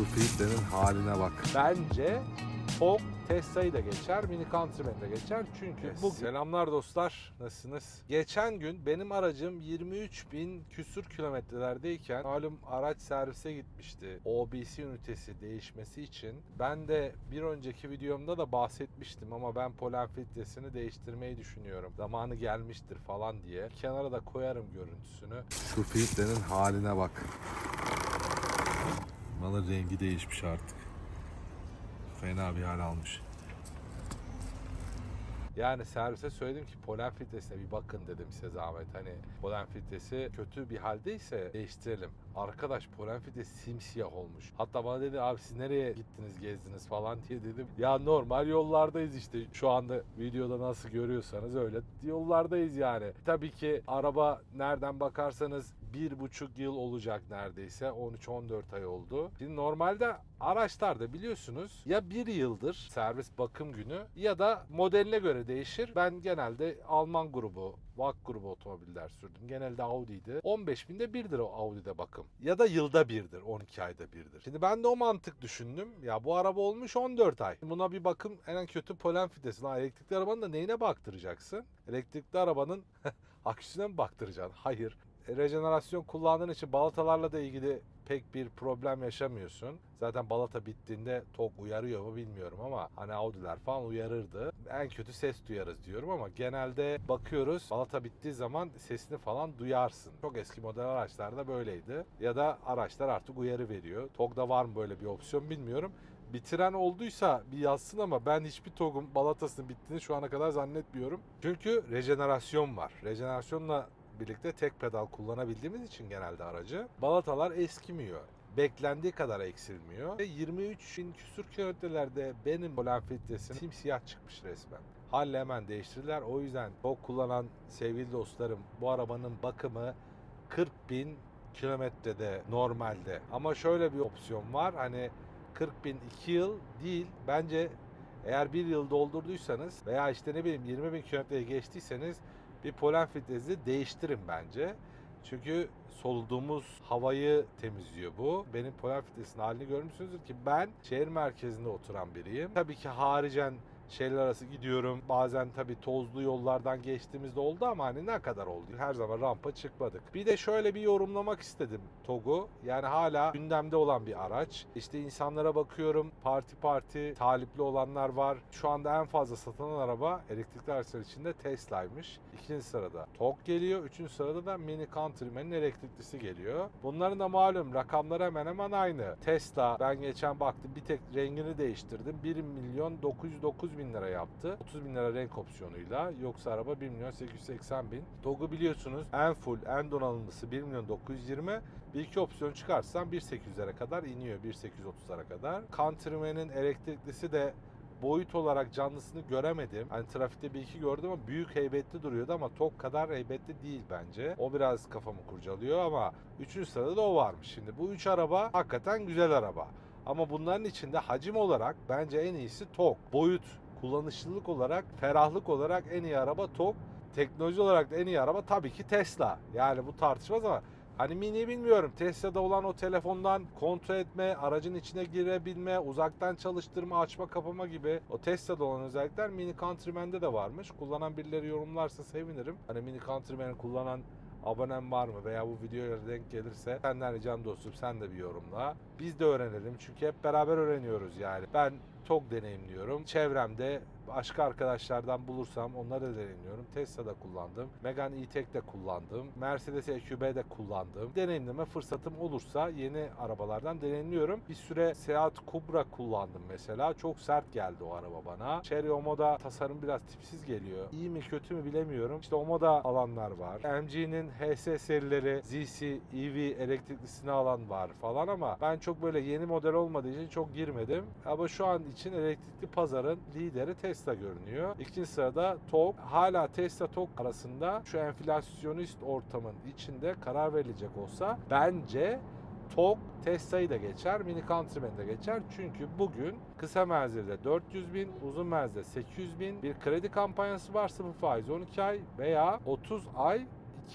Şu filtrenin haline bak. Bence Tok Tesla'yı da geçer, Mini Countryman'i de geçer. Çünkü Yes. bugün... Selamlar dostlar, nasılsınız? Geçen gün benim aracım 23 bin küsür kilometrelerdeyken malum araç servise gitmişti. OBC ünitesi değişmesi için. Ben de bir önceki videomda da bahsetmiştim ama ben polen filtresini değiştirmeyi düşünüyorum. Zamanı gelmiştir falan diye. Kenara da koyarım görüntüsünü. Şu filtrenin haline bak. Malın rengi değişmiş artık. Fena bir hal almış. Yani servise söyledim ki polen filtresine bir bakın dedim size zahmet. Hani polen filtresi kötü bir haldeyse değiştirelim. Arkadaş polen filtresi simsiyah olmuş. Hatta bana dedi abi siz nereye gittiniz gezdiniz falan diye dedim. Ya normal yollardayız işte şu anda videoda nasıl görüyorsanız öyle yollardayız yani. Tabii ki araba nereden bakarsanız bir buçuk yıl olacak neredeyse 13-14 ay oldu. Şimdi normalde araçlarda biliyorsunuz ya bir yıldır servis bakım günü ya da modeline göre değişir. Ben genelde Alman grubu, VAK grubu otomobiller sürdüm. Genelde Audi'ydi. 15 binde birdir o Audi'de bakım. Ya da yılda birdir, 12 ayda birdir. Şimdi ben de o mantık düşündüm. Ya bu araba olmuş 14 ay. Buna bir bakım en kötü polen filtresi. Lan elektrikli arabanın da neyine baktıracaksın? Elektrikli arabanın aküsüne mi baktıracaksın? Hayır rejenerasyon kullandığın için balatalarla da ilgili pek bir problem yaşamıyorsun. Zaten balata bittiğinde tok uyarıyor mu bilmiyorum ama hani Audi'ler falan uyarırdı. En kötü ses duyarız diyorum ama genelde bakıyoruz balata bittiği zaman sesini falan duyarsın. Çok eski model araçlarda böyleydi. Ya da araçlar artık uyarı veriyor. TOG'da var mı böyle bir opsiyon bilmiyorum. Bitiren olduysa bir yazsın ama ben hiçbir TOG'un balatasının bittiğini şu ana kadar zannetmiyorum. Çünkü rejenerasyon var. Rejenerasyonla birlikte tek pedal kullanabildiğimiz için genelde aracı balatalar eskimiyor. Beklendiği kadar eksilmiyor. Ve 23 bin küsür kilometrelerde benim polen filtresi simsiyah çıkmış resmen. Halle hemen değiştirdiler. O yüzden o kullanan sevgili dostlarım bu arabanın bakımı 40 bin kilometrede normalde. Ama şöyle bir opsiyon var. Hani 40 bin 2 yıl değil. Bence eğer bir yıl doldurduysanız veya işte ne bileyim 20 bin kilometreye geçtiyseniz bir polen filtresi değiştirin bence. Çünkü soluduğumuz havayı temizliyor bu. Benim polen filtresinin halini görmüşsünüzdür ki ben şehir merkezinde oturan biriyim. Tabii ki haricen şehirler arası gidiyorum. Bazen tabii tozlu yollardan geçtiğimizde oldu ama hani ne kadar oldu? Her zaman rampa çıkmadık. Bir de şöyle bir yorumlamak istedim TOG'u. Yani hala gündemde olan bir araç. İşte insanlara bakıyorum. Parti parti talipli olanlar var. Şu anda en fazla satılan araba elektrikli araçlar içinde Tesla'ymış. İkinci sırada TOG geliyor. Üçüncü sırada da Mini Countryman'in elektriklisi geliyor. Bunların da malum rakamları hemen hemen aynı. Tesla ben geçen baktım bir tek rengini değiştirdim. 1 milyon 909 bin lira yaptı. 30 bin lira renk opsiyonuyla. Yoksa araba 1 milyon 880 bin. TOG'u biliyorsunuz en full en donanımlısı 1 milyon 920. Bir iki opsiyon çıkarsan 1.800'lere kadar iniyor. 1.830'lara kadar. Countryman'in elektriklisi de boyut olarak canlısını göremedim. Hani trafikte bir iki gördüm ama büyük heybetli duruyordu ama TOG kadar heybetli değil bence. O biraz kafamı kurcalıyor ama 3. sırada da o varmış. Şimdi bu üç araba hakikaten güzel araba. Ama bunların içinde hacim olarak bence en iyisi TOG. Boyut, kullanışlılık olarak, ferahlık olarak en iyi araba TOG. Teknoloji olarak da en iyi araba tabii ki Tesla. Yani bu tartışmaz ama Hani mini bilmiyorum. Tesla'da olan o telefondan kontrol etme, aracın içine girebilme, uzaktan çalıştırma, açma kapama gibi o Tesla'da olan özellikler Mini Countryman'de de varmış. Kullanan birileri yorumlarsa sevinirim. Hani Mini Countryman'i kullanan abonem var mı veya bu videoya denk gelirse senden ricam dostum sen de bir yorumla. Biz de öğrenelim çünkü hep beraber öğreniyoruz yani. Ben çok deneyimliyorum. Çevremde başka arkadaşlardan bulursam onları da deneyimliyorum. Tesla'da kullandım. Megane E-Tech kullandım. Mercedes EQB de kullandım. Deneyimleme fırsatım olursa yeni arabalardan deneyimliyorum. Bir süre Seat Cupra kullandım mesela. Çok sert geldi o araba bana. Chery Omo'da tasarım biraz tipsiz geliyor. İyi mi kötü mü bilemiyorum. İşte Omo'da alanlar var. MG'nin HS serileri, ZC, EV elektriklisini alan var falan ama ben çok böyle yeni model olmadığı için çok girmedim. Ama şu an için elektrikli pazarın lideri Tesla görünüyor. İkinci sırada TOG. Hala Tesla TOG arasında şu enflasyonist ortamın içinde karar verilecek olsa bence TOG Tesla'yı da geçer, Mini Countryman'i de geçer. Çünkü bugün kısa menzilde 400 bin, uzun menzilde 800 bin bir kredi kampanyası var. Sıfır faiz 12 ay veya 30 ay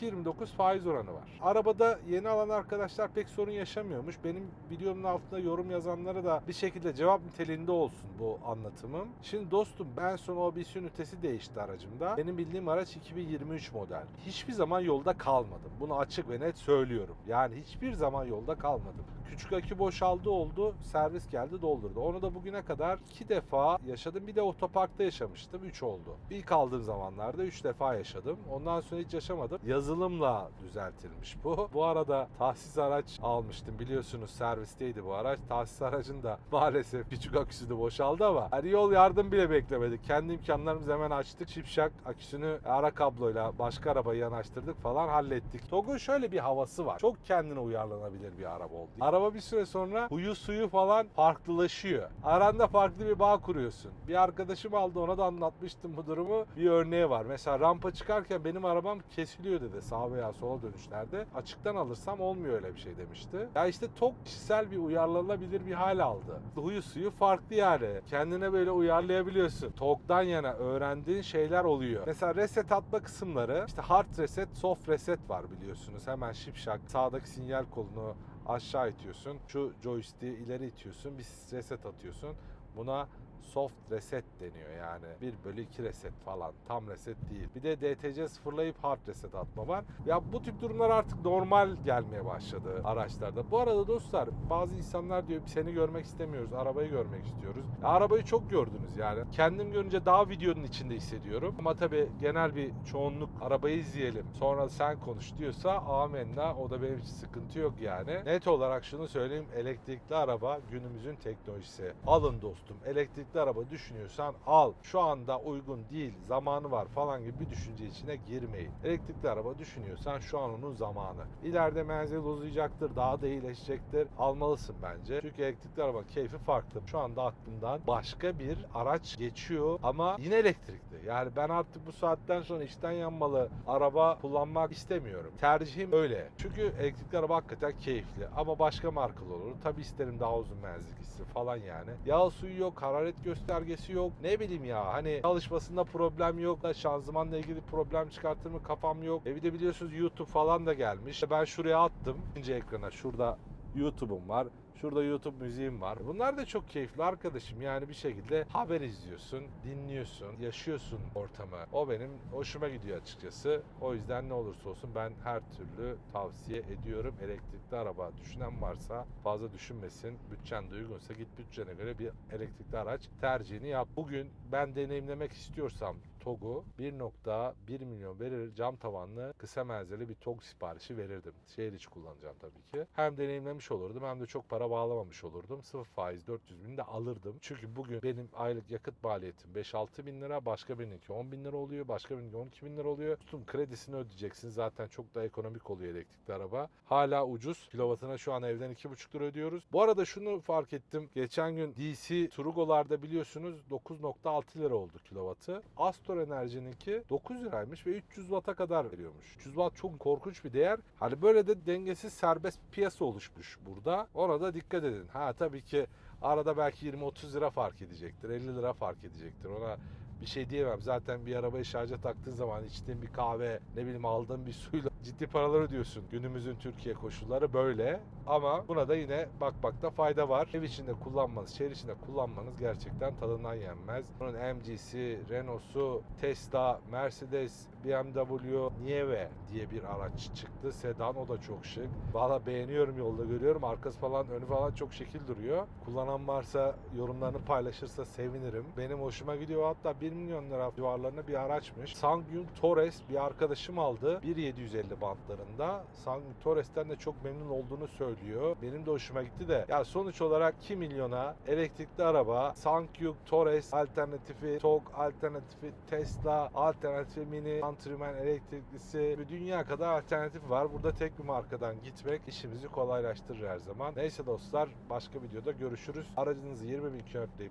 %2.29 faiz oranı var. Arabada yeni alan arkadaşlar pek sorun yaşamıyormuş. Benim videomun altında yorum yazanlara da bir şekilde cevap niteliğinde olsun bu anlatımım. Şimdi dostum ben son OBS ünitesi değişti aracımda. Benim bildiğim araç 2023 model. Hiçbir zaman yolda kalmadım. Bunu açık ve net söylüyorum. Yani hiçbir zaman yolda kalmadım. Küçük akü boşaldı oldu, servis geldi doldurdu. Onu da bugüne kadar iki defa yaşadım. Bir de otoparkta yaşamıştım. Üç oldu. İlk aldığım zamanlarda üç defa yaşadım. Ondan sonra hiç yaşamadım. Yazılımla düzeltilmiş bu. Bu arada tahsis araç almıştım. Biliyorsunuz servisteydi bu araç. Tahsis aracın da maalesef küçük aküsü de boşaldı ama hani yol yardım bile beklemedik. Kendi imkanlarımızı hemen açtık. Şipşak aküsünü ara kabloyla başka arabayı yanaştırdık falan hallettik. TOG'un şöyle bir havası var. Çok kendine uyarlanabilir bir araba oldu. Araba bir süre sonra huyu suyu falan farklılaşıyor. Aranda farklı bir bağ kuruyorsun. Bir arkadaşım aldı ona da anlatmıştım bu durumu. Bir örneği var. Mesela rampa çıkarken benim arabam kesiliyor dedi sağ veya sola dönüşlerde. Açıktan alırsam olmuyor öyle bir şey demişti. Ya işte TOG kişisel bir uyarlanabilir bir hal aldı. Huyu suyu farklı yani. Kendine böyle uyarlayabiliyorsun. TOG'dan yana öğrendiğin şeyler oluyor. Mesela reset atma kısımları işte hard reset, soft reset var biliyorsunuz. Hemen şipşak sağdaki sinyal kolunu aşağı itiyorsun. Şu joystick'i ileri itiyorsun. Bir reset atıyorsun. Buna soft reset deniyor yani. 1 bölü 2 reset falan. Tam reset değil. Bir de DTC sıfırlayıp hard reset atma var. Ya bu tip durumlar artık normal gelmeye başladı araçlarda. Bu arada dostlar bazı insanlar diyor seni görmek istemiyoruz. Arabayı görmek istiyoruz. Ya arabayı çok gördünüz yani. Kendim görünce daha videonun içinde hissediyorum. Ama tabii genel bir çoğunluk arabayı izleyelim. Sonra sen konuş diyorsa amenna. O da benim için sıkıntı yok yani. Net olarak şunu söyleyeyim. Elektrikli araba günümüzün teknolojisi. Alın dostum. Elektrikli araba düşünüyorsan al. Şu anda uygun değil, zamanı var falan gibi bir düşünce içine girmeyin. Elektrikli araba düşünüyorsan şu an onun zamanı. İleride menzil uzayacaktır, daha da iyileşecektir. Almalısın bence. Çünkü elektrikli araba keyfi farklı. Şu anda aklımdan başka bir araç geçiyor ama yine elektrikli. Yani ben artık bu saatten sonra içten yanmalı araba kullanmak istemiyorum. Tercihim öyle. Çünkü elektrikli araba hakikaten keyifli ama başka markalı olur. Tabi isterim daha uzun menzil gitsin falan yani. Yağ suyu yok, hararet göstergesi yok. Ne bileyim ya hani çalışmasında problem yok. Da şanzımanla ilgili problem çıkartır mı kafam yok. E bir de biliyorsunuz YouTube falan da gelmiş. Ben şuraya attım. İkinci ekrana şurada YouTube'um var. Şurada YouTube müziğim var. Bunlar da çok keyifli arkadaşım. Yani bir şekilde haber izliyorsun, dinliyorsun, yaşıyorsun ortamı. O benim hoşuma gidiyor açıkçası. O yüzden ne olursa olsun ben her türlü tavsiye ediyorum. Elektrikli araba düşünen varsa fazla düşünmesin. Bütçen de git bütçene göre bir elektrikli araç tercihini yap. Bugün ben deneyimlemek istiyorsam TOG'u 1.1 milyon verir cam tavanlı kısa menzilli bir TOG siparişi verirdim. Şehir içi kullanacağım tabii ki. Hem deneyimlemiş olurdum hem de çok para bağlamamış olurdum. Sıfır faiz 400 bin de alırdım. Çünkü bugün benim aylık yakıt maliyetim 5-6 bin lira. Başka birininki 10 bin lira oluyor. Başka birininki 12 bin lira oluyor. Tutun kredisini ödeyeceksin. Zaten çok da ekonomik oluyor elektrikli araba. Hala ucuz. Kilovatına şu an evden 2,5 lira ödüyoruz. Bu arada şunu fark ettim. Geçen gün DC Turugo'larda biliyorsunuz 9.6 lira oldu kilovatı. Astor Enerji'ninki 9 liraymış ve 300 Watt'a kadar veriyormuş. 300 Watt çok korkunç bir değer. Hani böyle de dengesiz serbest bir piyasa oluşmuş burada. Ona da dikkat edin. Ha tabii ki arada belki 20-30 lira fark edecektir. 50 lira fark edecektir. Ona bir şey diyemem. Zaten bir arabayı şarja taktığın zaman içtiğin bir kahve, ne bileyim aldığın bir suyla ciddi paralar ödüyorsun. Günümüzün Türkiye koşulları böyle. Ama buna da yine bakmakta fayda var. Ev içinde kullanmanız, şehir içinde kullanmanız gerçekten tadından yenmez. Bunun MG'si, Renault'su, Tesla, Mercedes, BMW, Nieve diye bir araç çıktı. Sedan o da çok şık. Valla beğeniyorum yolda görüyorum. Arkası falan, önü falan çok şekil duruyor. Kullanan varsa yorumlarını paylaşırsa sevinirim. Benim hoşuma gidiyor. Hatta 1 milyon lira civarlarında bir araçmış. Sangyung Torres bir arkadaşım aldı. 1.750 bantlarında. Sangyung Torres'ten de çok memnun olduğunu söylüyor. Benim de hoşuma gitti de. Ya sonuç olarak 2 milyona elektrikli araba, Sangyung Torres alternatifi, TOG alternatifi, Tesla alternatifi mini, Countryman elektriklisi, bir dünya kadar alternatif var. Burada tek bir markadan gitmek işimizi kolaylaştırır her zaman. Neyse dostlar başka videoda görüşürüz. Aracınızı 20 bin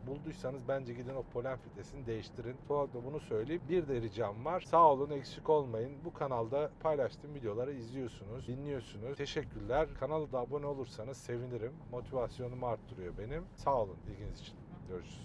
bulduysanız bence gidin o polen filtresini değiştirin. Olarak da bunu söyleyeyim. Bir de ricam var. Sağ olun eksik olmayın. Bu kanalda paylaştığım videoları izliyorsunuz, dinliyorsunuz. Teşekkürler. Kanala da abone olursanız sevinirim. Motivasyonumu arttırıyor benim. Sağ olun ilginiz için. Görüşürüz.